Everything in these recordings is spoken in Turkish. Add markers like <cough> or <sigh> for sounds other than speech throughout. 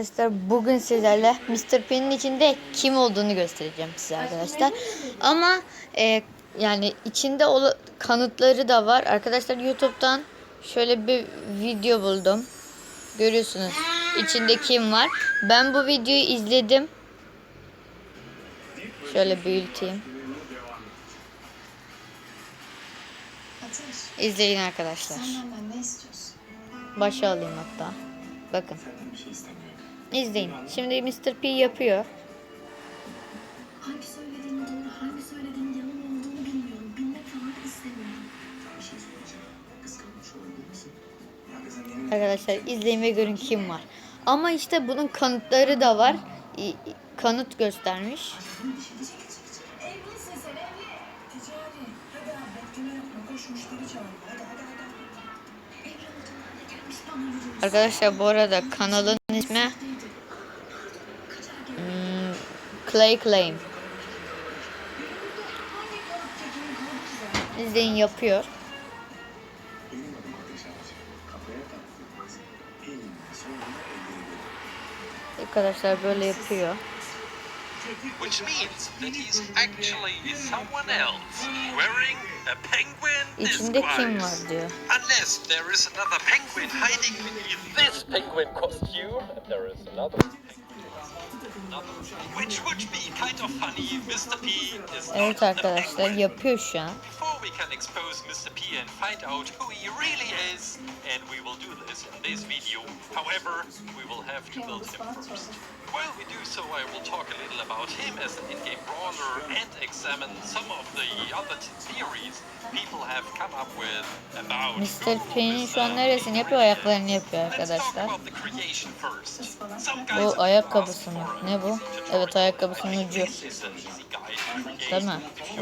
arkadaşlar bugün sizlerle Mr. P'nin içinde kim olduğunu göstereceğim size arkadaşlar. Ama e, yani içinde kanıtları da var. Arkadaşlar YouTube'dan şöyle bir video buldum. Görüyorsunuz içinde kim var. Ben bu videoyu izledim. Şöyle büyüteyim. İzleyin arkadaşlar. Başa alayım hatta. Bakın. İzleyin. Şimdi Mr. P yapıyor. Hangi söylediğin doğru, hangi söylediğin yalan olduğunu bilmiyorum. Bilmek falan istemiyorum. Bir şey söyleyeceğim. Kıskanmış olabilir misin? Ya kızım yemin Arkadaşlar izleyin ve görün kim var. Ama işte bunun kanıtları da var. İ- Kanıt göstermiş. Evlisin sen evli. Ticari. Hadi abi bekleme yapma. Koş müşteri çağır. Hadi hadi hadi. Evli olduğundan da gelmiş bana yürüyorsun. Arkadaşlar bu arada kanalın ismi Clay Claim. İzleyin yapıyor. benim adım Ateş Ağacı. Kafaya taktığımız elini sonra elleri Arkadaşlar böyle yapıyor. which means that he's actually someone else wearing a penguin İçinde kim var diyor. Unless there is another penguin hiding beneath this penguin costume, there is another Evet arkadaşlar yapıyor şu an. We can expose Mr. P and find out who he really is, and we will do this in this video. However, we will have to build him first. While we do so, I will talk a little about him as an in-game brawler and examine some of the other theories people have come up with about Mr. who P'nin Mr. şu an neresini yapıyor? Ayaklarını yapıyor arkadaşlar. Bu ayakkabısı mı? Ne bu? Evet ayakkabısının ucu. Değil mi?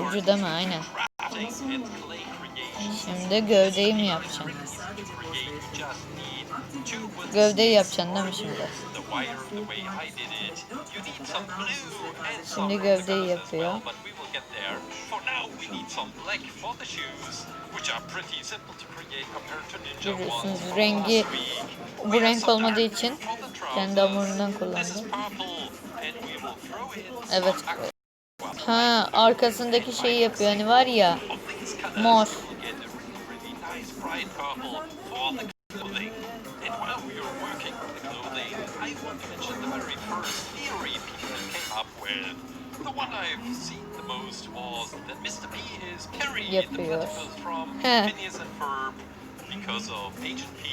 Ucu değil mi? Aynen. Şimdi gövdeyi mi yapacaksın? Gövdeyi yapacaksın değil mi şimdi? Şimdi gövdeyi yapıyor. Görüyorsunuz rengi bu renk olmadığı için kendi hamurundan kullandı. Evet. Ha arkasındaki şeyi yapıyor hani var ya mor. Yapıyor. platypus Because of Agent P,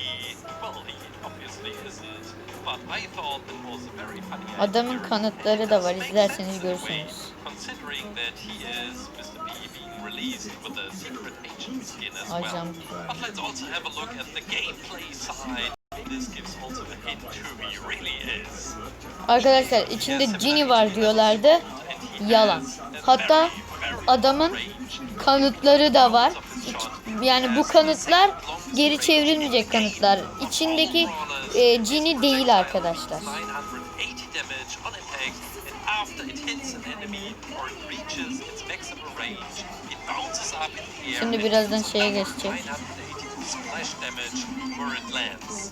well, he obviously isn't. But I thought that was a very funny idea. Adamın kanıtları da var. İzlerseniz görürsünüz. Considering that he is Mr. P being released with a secret agent skin as well. But let's also have a look at the gameplay side. This gives also a hint who he really is. Arkadaşlar içinde Ginny var diyorlardı. Yalan. Hatta adamın kanıtları da var. Yani bu kanıtlar geri çevrilmeyecek kanıtlar. İçindeki e, Ginny değil arkadaşlar. 980 damage on impact, and after it hits an enemy or it reaches its maximum range, it bounces up in the air. Şimdi birazdan şeye geçecek. 980 splash damage where it lands.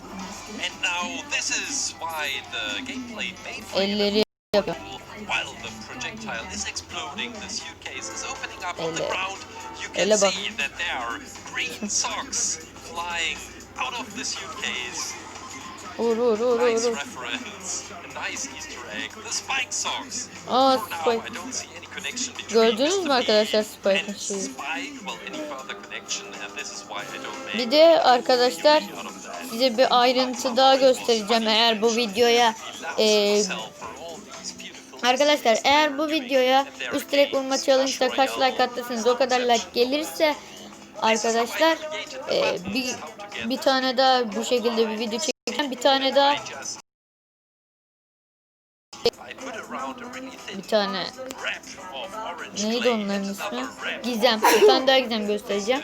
And now this is why the gameplay may feel Elleri yapıyor. While the projectile is exploding, the suitcase is opening up on the ground. You can see that there are green <laughs> socks flying out of the suitcase. Vur vur vur vur. Vur. reference, a nice Easter egg. The Spike socks. Aa Spike. Gördünüz mü arkadaşlar Spike'ın şeyi? Bir de arkadaşlar size bir ayrıntı daha göstereceğim eğer bu videoya e, Arkadaşlar eğer bu videoya üst direk vurma challenge'da kaç like atırsanız o kadar like gelirse arkadaşlar e, bir bir tane daha bu şekilde bir video çekeceğim. Bir tane daha bir tane neydi onların ismi? Gizem. Bir tane daha gizem göstereceğim.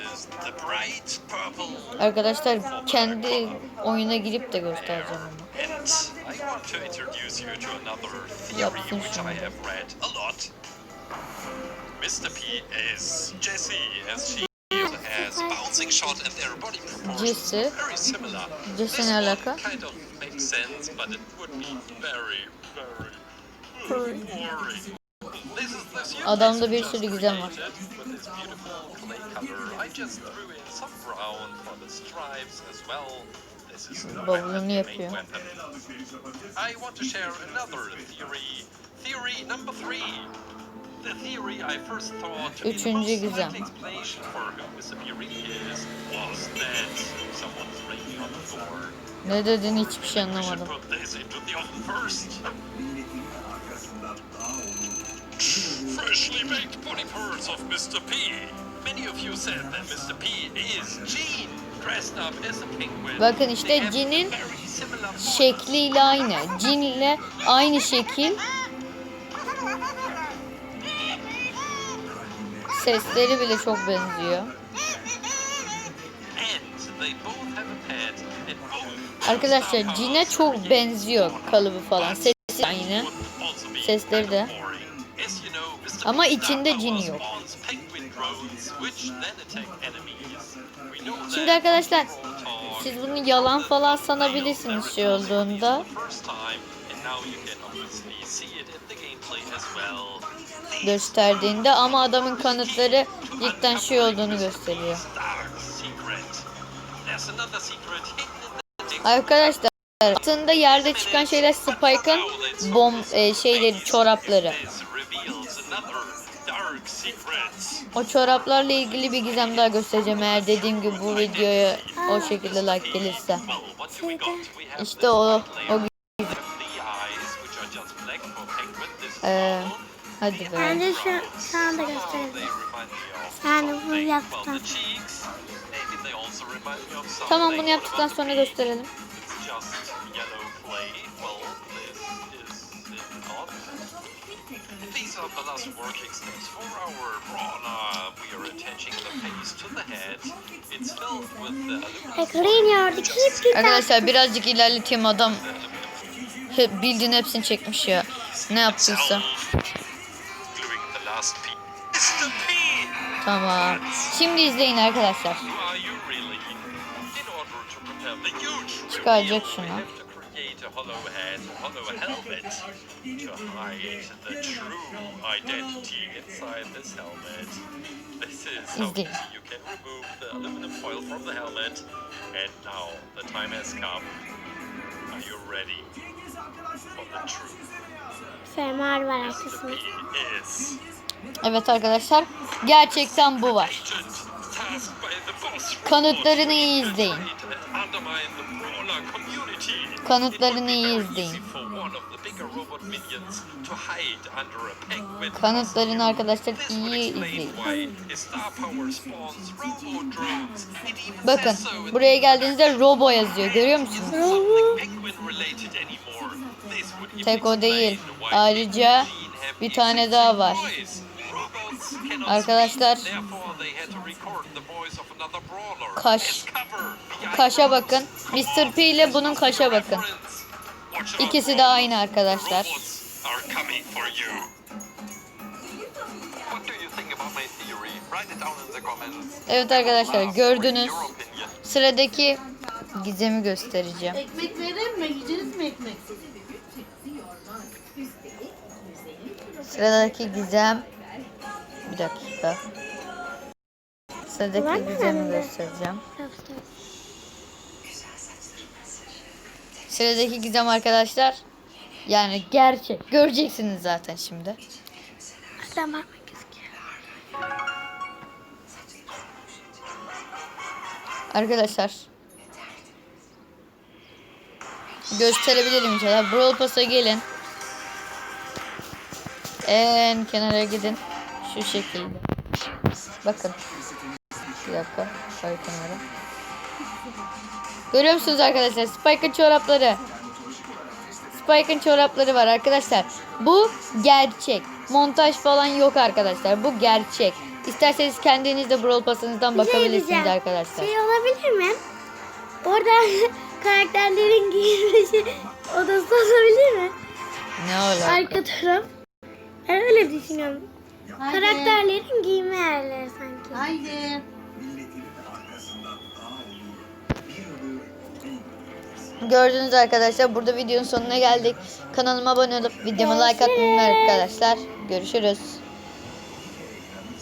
Arkadaşlar kendi oyuna girip de göstereceğim onu. And I want to introduce you to another theory which. I have read a lot. Mr. P is Jessie as she has bouncing shot and their body proportions are very similar. Jesse This ne one kind of maybe make sense, but it would be very, very boring. This unique Adamda bir sürü gizem var. I just threw in some brown for the stripes as well. Bavulunu yapıyor. I want to share another theory. Theory number three. The theory I first thought Üçüncü likely explanation for who. Fury is was that someone's ringing on the door. Ne dediğini hiçbir şey anlamadım. Freshly baked body parts of Mr. P. Many of you said that Mr. P is Gene, Bakın işte form. Şekliyle aynı. Cin ile aynı şekil. Sesleri bile çok benziyor. Arkadaşlar Cin'e çok benziyor kalıbı falan. Sesi aynı. Sesleri de. Ama içinde cin yok. Şimdi arkadaşlar siz bunu yalan falan sanabilirsiniz şey olduğunda. Gösterdiğinde ama adamın kanıtları cidden şey olduğunu gösteriyor. Arkadaşlar aslında yerde çıkan şeyler Spike'ın bom e, şeyleri çorapları. O çoraplarla ilgili bir gizem daha göstereceğim eğer dediğim gibi bu videoya o şekilde like gelirse. İşte o o is Ee, hadi be. Bence şu, şu anda of Yani bunu yaptıktan. Tamam bunu yaptıktan sonra gösterelim. These are the last working steps for our brawler. We are attaching the face to the head. It's filled with the aluminum Ekleniyor. Keep it Arkadaşlar birazcık ilerleteyim adam he- bildiğin hepsini çekmiş ya. Ne yaptıysa. gluing the last piece. Mr. P! Tamam. Şimdi izleyin arkadaşlar. Are you really? In order to prepare the huge Çıkaracak reveal, şunu. we have to a hollow head, hollow helmet to hide the true identity inside this helmet. This is how you can remove the aluminum foil from the helmet. And now the time has come. Are you ready for the truth? Fermuar var arkasında. Evet arkadaşlar gerçekten bu var. the Kanıtlarını iyi izleyin. Under a penguin Kanıtlarını arkadaşlar iyi izleyin. Bakın buraya geldiğinizde Robo yazıyor görüyor musunuz? Tek o değil. Ayrıca bir tane daha var. Arkadaşlar. Kaş. Kaşa bakın. Mr. P ile bunun kaşa bakın. İkisi de aynı arkadaşlar. Evet arkadaşlar gördünüz. Sıradaki gizemi göstereceğim. Ekmek vereyim mi? Yiyeceğiz mi ekmek? Sıradaki gizem dakika. Sıradaki gizemi göstereceğim. Sıradaki gizem arkadaşlar yani gerçek. Göreceksiniz zaten şimdi. Gözüküyor. Arkadaşlar gösterebilirim inşallah. Brawl Pass'a gelin. En kenara gidin. Şu şekilde. Bakın. Bir dakika. Şöyle kenara. Görüyor musunuz arkadaşlar? Spike'ın çorapları. Spike'ın çorapları var arkadaşlar. Bu gerçek. Montaj falan yok arkadaşlar. Bu gerçek. İsterseniz kendiniz de Brawl Pass'ınızdan şey bakabilirsiniz diyeceğim. arkadaşlar. Şey olabilir mi? Orada <laughs> karakterlerin giyinmesi odası olabilir mi? Ne olacak? Arka taraf. Ben öyle düşünüyorum. Karakterlerin giyinme yerleri sanki. Haydi. gördünüz arkadaşlar. Burada videonun sonuna geldik. Kanalıma abone olup videoma like atmayı unutmayın arkadaşlar. Görüşürüz.